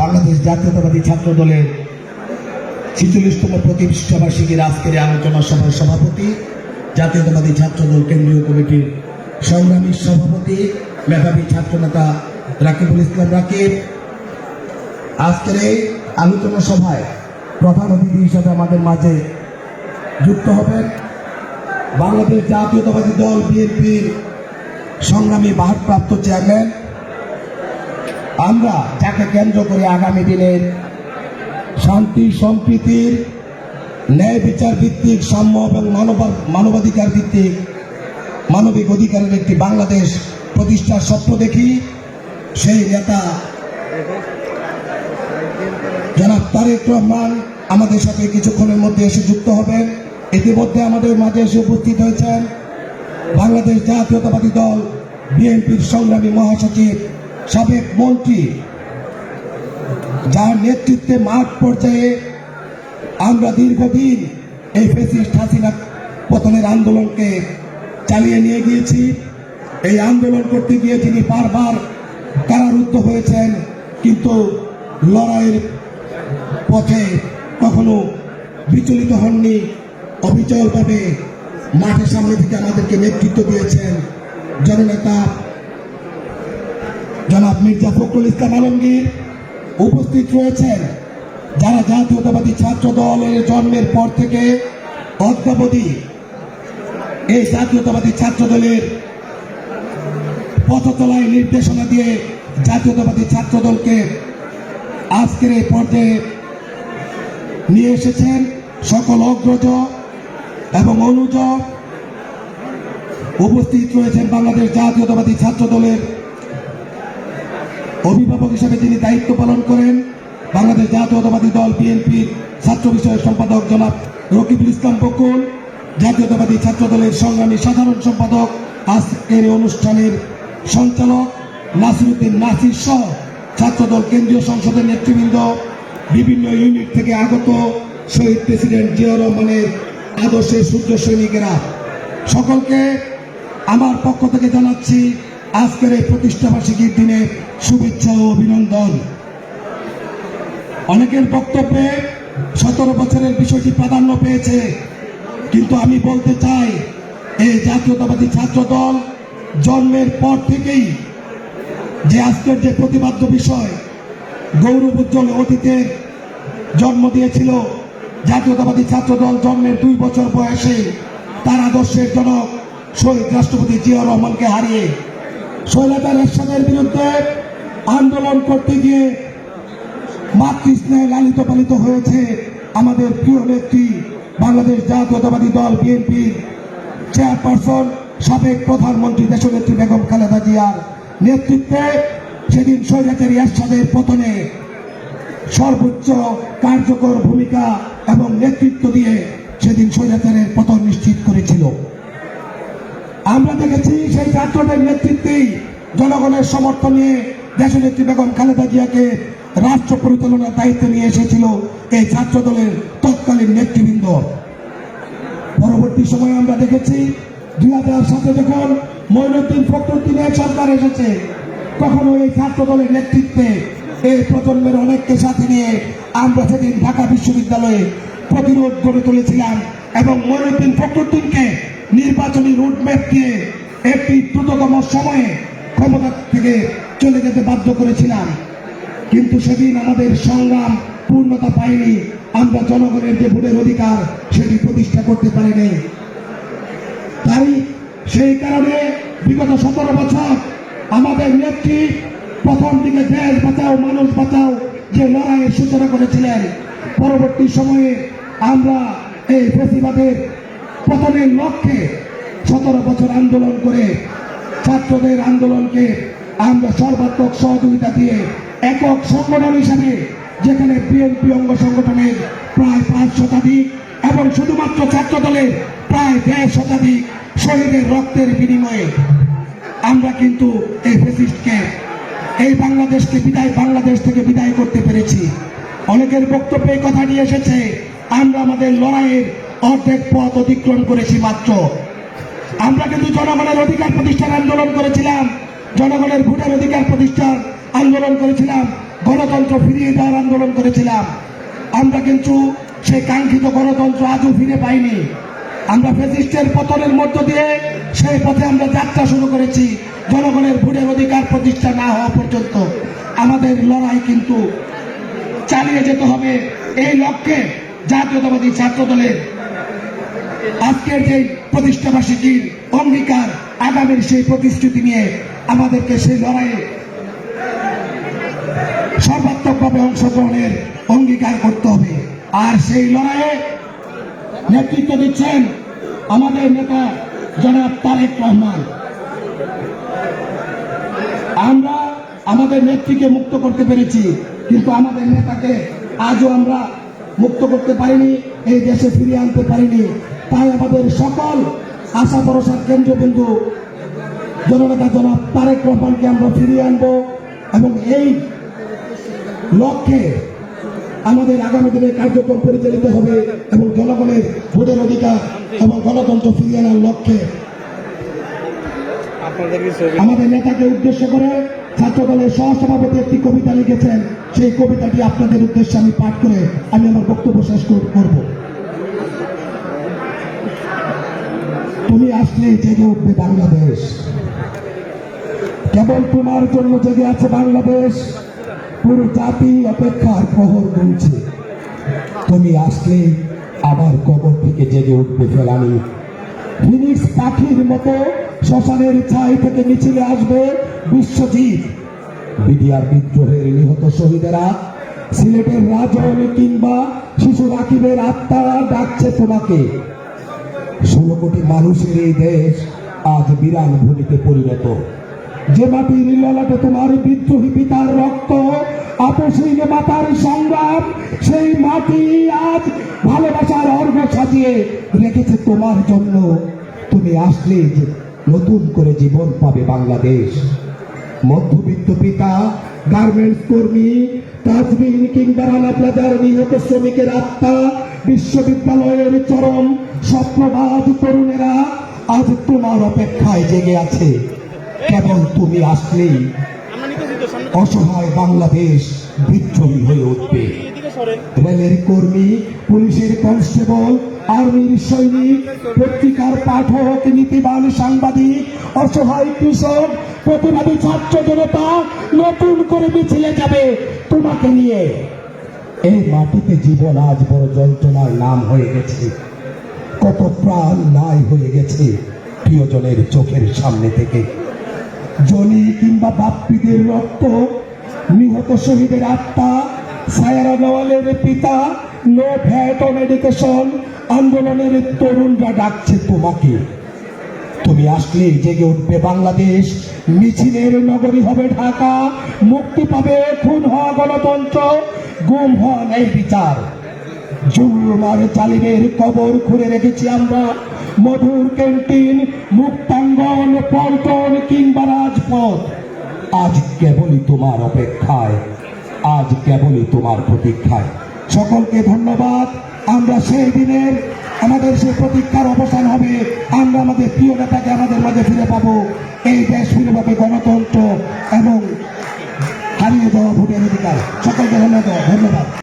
বাংলাদেশ জাতীয়তাবাদী ছাত্র দলের ছিচল্লিশতম প্রতিষ্ঠাবার্ষিকীর আজকের আলোচনা সভার সভাপতি, জাতীয়তাবাদী ছাত্র দল কেন্দ্রীয় কমিটির সংগ্রামী সভাপতি, মেধাবী ছাত্রনেতা রাকিবুল ইসলাম রাকিব। আজকের এই আলোচনা সভায় প্রধান অতিথি হিসেবে আমাদের মাঝে যুক্ত হবেন বাংলাদেশ জাতীয়তাবাদী দল বিএনপির সংগ্রামী ভারপ্রাপ্ত চেয়ারম্যান আমরা যাকে কেন্দ্র করে আগামী দিনের শান্তি, সম্প্রীতির, ন্যায় বিচার ভিত্তিক, সাম্য এবং মানবা- মানবাধিকার ভিত্তিক মানবিক অধিকারের একটি বাংলাদেশ প্রতিষ্ঠার স্বপ্ন দেখি, সেই নেতা জনাব তারেক রহমান আমাদের সাথে কিছুক্ষণের মধ্যে এসে যুক্ত হবেন। ইতিমধ্যে আমাদের মাঝে এসে উপস্থিত হয়েছেন বাংলাদেশ জাতীয়তাবাদী দল, বিএনপির সংগ্রামী মহাসচিব সাবেক মন্ত্রী, যার নেতৃত্বে মাঠ পর্যায়ে আমরা দীর্ঘদিন এই ফেসিস্ট হাসিনা পতনের আন্দোলনকে চালিয়ে নিয়ে গিয়েছি। এই আন্দোলন করতে গিয়ে তিনি বারবার কারারুদ্ধ হয়েছেন, কিন্তু লড়াইয়ের পথে কখনো বিচলিত হননি। অবিচলভাবে মাঠের সামনে থেকে আমাদেরকে নেতৃত্ব দিয়েছেন জননেতা জনাব মির্জা ফখরুল ইসলাম আলমগীর উপস্থিত রয়েছেন। যারা জাতীয়তাবাদী ছাত্র দলের জন্মের পর থেকে অদ্যাবধি এই জাতীয়তাবাদী ছাত্র দলের পথচলায় নির্দেশনা দিয়ে জাতীয়তাবাদী ছাত্র দলকে আজকের এই পর্যায়ে নিয়ে এসেছেন সকল অগ্রজ এবং অনুজ। উপস্থিত রয়েছেন বাংলাদেশ জাতীয়তাবাদী ছাত্র দলের অভিভাবক হিসেবে তিনি দায়িত্ব পালন করেন, বাংলাদেশ জাতীয়তাবাদী দল বিএনপির ছাত্র বিষয়ক সম্পাদক জনাব রকিবুল ইসলাম বকুল, জাতীয়তাবাদী ছাত্র দলের সংগ্রামী সাধারণ সম্পাদক আজকের অনুষ্ঠানের সঞ্চালক নাসিরুদ্দিন নাসির সহ ছাত্রদল কেন্দ্রীয় সংসদের নেতৃবৃন্দ, বিভিন্ন ইউনিট থেকে আগত শহীদ প্রেসিডেন্ট জিয়া রহমানের আদর্শের সূর্য সৈনিকেরা। সকলকে আমার পক্ষ থেকে জানাচ্ছি আজকের এই প্রতিষ্ঠাবার্ষিকীর দিনে শুভেচ্ছা ও অভিনন্দন। অনেকের বক্তব্যে সতেরো বছরের বিষয়টি প্রাধান্য পেয়েছে, কিন্তু আমি বলতে চাই, এই জাতীয়তাবাদী ছাত্র দল জন্মের পর থেকেই যে আজকের যে প্রতিবাদ্য বিষয়, গৌরব উজ্জ্বল অতীতের জন্ম দিয়েছিল, জাতীয়তাবাদী ছাত্র দল জন্মের দুই বছর বয়সে তার আদর্শের জনক শহীদ রাষ্ট্রপতি জিয়া রহমানকে হারিয়ে শৈলাদার এরশাদের বিরুদ্ধে আন্দোলন করতে গিয়ে মাতৃস্নেহে লালিত পালিত হয়েছে আমাদের প্রিয় নেত্রী বাংলাদেশ জাতীয়তাবাদী দল বিএনপির চেয়ারপারসন, সাবেক প্রধানমন্ত্রী দেশনেত্রী বেগম খালেদা জিয়ার নেতৃত্বে সেদিন স্বৈরাচারী এরশাদের পতনে সর্বোচ্চ কার্যকর ভূমিকা এবং নেতৃত্ব দিয়ে সেদিন স্বৈরাচারের পতন নিশ্চিত করেছিল। আমরা দেখেছি সেই ছাত্রদের নেতৃত্বেই জনগণের সমর্থন নিয়ে দেশনেত্রী বেগম খালেদা জিয়াকে রাষ্ট্র পরিচালনার দায়িত্ব নিয়ে এসেছিল এই ছাত্র দলের তৎকালীন নেতৃবৃন্দ। পরবর্তী সময়ে আমরা দেখেছি দুই হাজার সালে যখন মইনুদ্দিন ফখরুদ্দিনের সরকার এসেছে কখনো এই ছাত্র দলের নেতৃত্বে এই প্রজন্মের অনেককে সাথে নিয়ে আমরা সেদিন ঢাকা বিশ্ববিদ্যালয়ে প্রতিরোধ গড়ে তুলেছিলাম এবং মইনুদ্দিন ফখরুদ্দিনকে নির্বাচনী রুটম্যাপ দিয়ে একটি দ্রুততম সময়ে ক্ষমতা থেকে চলে যেতে বাধ্য করেছিলাম। কিন্তু সেদিন আমাদের সংগ্রাম পূর্ণতা পায়নি। আমরা জনগণের যে ভোটের অধিকার, সেটি প্রতিষ্ঠা করতে পারিনি। তাই সেই কারণে বিগত সতেরো বছর আমাদের নেত্রী প্রথম দিকে দেশ বাঁচাও, মানুষ বাঁচাও যে লড়াইয়ের সূচনা করেছিলেন, পরবর্তী সময়ে আমরা এই ফেসিবাদের পতনের লক্ষ্যে সতেরো বছর আন্দোলন করে ছাত্রদের আন্দোলনকে আমরা সর্বাত্মক সহযোগিতা দিয়ে একক সংগঠন হিসাবে যেখানে বিএনপি অঙ্গ সংগঠনের প্রায় পাঁচ শতাধিক এবং শুধুমাত্র ছাত্র দলের প্রায় দেড় শতাধিক শহীদের রক্তের বিনিময়ে আমরা কিন্তু এই ফেসিস্টকে, এই বাংলাদেশকে বিদায়, বাংলাদেশ থেকে বিদায় করতে পেরেছি। অনেকের বক্তব্যে কথা নিয়ে এসেছে, আমরা আমাদের লড়াইয়ের অর্ধেক পথ অতিক্রম করেছি মাত্র। আমরা কিন্তু জনগণের অধিকার প্রতিষ্ঠার আন্দোলন করেছিলাম। জনগণের ভোটের অধিকার প্রতিষ্ঠার আন্দোলন করেছিলাম। গণতন্ত্র ফিরিয়ে দেওয়ার আন্দোলন করেছিলাম। আমরা কিন্তু সে কাঙ্ক্ষিত গণতন্ত্র আজও ফিরে পাইনি। আমরা ফেসিস্টের পতনের মধ্য দিয়ে সেই পথে আমরা যাত্রা শুরু করেছি। জনগণের ভোটের অধিকার প্রতিষ্ঠা না হওয়া পর্যন্ত আমাদের লড়াই কিন্তু চালিয়ে যেতে হবে। এই লক্ষ্যে জাতীয়তাবাদী ছাত্র দলের আজকের যে প্রতিষ্ঠাবার্ষিকীর অঙ্গীকার, আগামীর সেই প্রতিশ্রুতি নিয়ে আমাদেরকে সেই লড়াইয়ে সর্বাত্মকভাবে অংশগ্রহণের অঙ্গীকার করতে হবে। আর সেই লড়াইয়ে নেতৃত্ব দিচ্ছেন আমাদের নেতা জনাব তারেক রহমান। আমরা আমাদের নেত্রীকে মুক্ত করতে পেরেছি, কিন্তু আমাদের নেতাকে আজও আমরা মুক্ত করতে পারিনি, এই দেশে ফিরিয়ে আনতে পারিনি। তাই আমাদের সকল আশা ভরসার কেন্দ্রবিন্দু জননেতা জনাব তারেক রহমানকে আমরা ফিরিয়ে আনব এবং এই লক্ষ্যে আমাদের আগামী দিনে কার্যক্রম পরিচালিত হবে এবং জনগণের ভোটের অধিকার এবং গণতন্ত্র ফিরিয়ে আনার লক্ষ্যে। আমাদের নেতাকে উদ্দেশ্য করে ছাত্র দলের সহসভাপতি একটি কবিতা লিখেছেন। সেই কবিতাটি আপনাদের উদ্দেশ্যে আমি পাঠ করে আমি আমার বক্তব্য শেষ কর- করব। তুমি আসলে জেগে উঠবে বাংলাদেশ। কেবল তোমার জন্য জেগে আছে বাংলাদেশ, পুরো জাতি অপেক্ষার প্রহর গুনছে। তুমি আসলে আবার কবর থেকে জেগে উঠবে ফেলানি। ফিনিক্স পাখির মতো শ্মশানের ছাই থেকে মিছিলে আসবে বিশ্বজিৎ। বিডিআর বিদ্রোহের নিহত শহীদেরা, সিলেটের রাজন কিংবা শিশু রাকিবের আত্মা ডাকছে তোমাকে। ষোলো কোটি মানুষের এই দেশ আজ বিরান ভূমিতে পরিণত। যে মাটির ললাটে তোমার বিদ্রোহী পিতার রক্ত আপসীন মাতার সংগ্রাম, সেই মাটি আজ ভালোবাসার অর্ঘ সাজিয়ে রেখেছে তোমার জন্য। তুমি আসলে নতুন করে জীবন পাবে বাংলাদেশ। মধ্যবিত্ত পিতা গার্মেন্টস কর্মী তাজমিন কিংবা রানা প্লাজার নিহত শ্রমিকের আত্মা, বিশ্ববিদ্যালয়ের চরম স্বপ্নবাদ তরুণেরা আজ তোমার অপেক্ষায় জেগে আছে। কেবল তুমি আসলেই অসহায় বাংলাদেশ বিদ্রোহী হয়ে উঠবে। রেলের কর্মী, পুলিশের কনস্টেবল, আর্মির সৈনিক, পত্রিকার পাঠক, নীতিবান সাংবাদিক, অসহায় কৃষক, প্রতিবাদী ছাত্র জনতা নতুন করে মিছিলে যাবে তোমাকে নিয়ে। এই মাটিতে জীবন আজ বড় যন্ত্রণার নাম হয়ে গেছে। কত প্রাণ নাই হয়ে গেছে প্রিয়জনের চোখের সামনে থেকে। জনি কিংবা বাপ্পিদের রক্ত, নিহত শহীদের আত্মা সায়ারা দেওয়ালের পিতা নো ভ্যাট অন এডুকেশন, আন্দোলনের তরুণরা ডাকছে তোমাকে। তুমি আসলে জেগে উঠবে বাংলাদেশ, মিছিলের নগরী হবে ঢাকা, মুক্তি পাবে খুন হওয়া গণতন্ত্র, গুম হওয়া ন্যায় বিচার। জুলুমার জালিমের কবর খুঁড়ে রেখেছি আমরা, মধুর ক্যান্টিন, মুক্তাঙ্গন, পল্টন কিংবা রাজপথ। আজ কেবলই তোমার অপেক্ষায়। আজ কেবলই তোমার প্রতীক্ষায়। সকলকে ধন্যবাদ। আমরা সেই দিনের আমাদের সেই প্রতীক্ষার অবসান হবে। আমরা আমাদের প্রিয় নেতাকে আমাদের মাঝে ফিরে পাবো। এই দেশ ফিরে পাবে গণতন্ত্র এবং হারিয়ে যাওয়া ভোটের অধিকার। সকলকে ধন্যবাদ। ধন্যবাদ।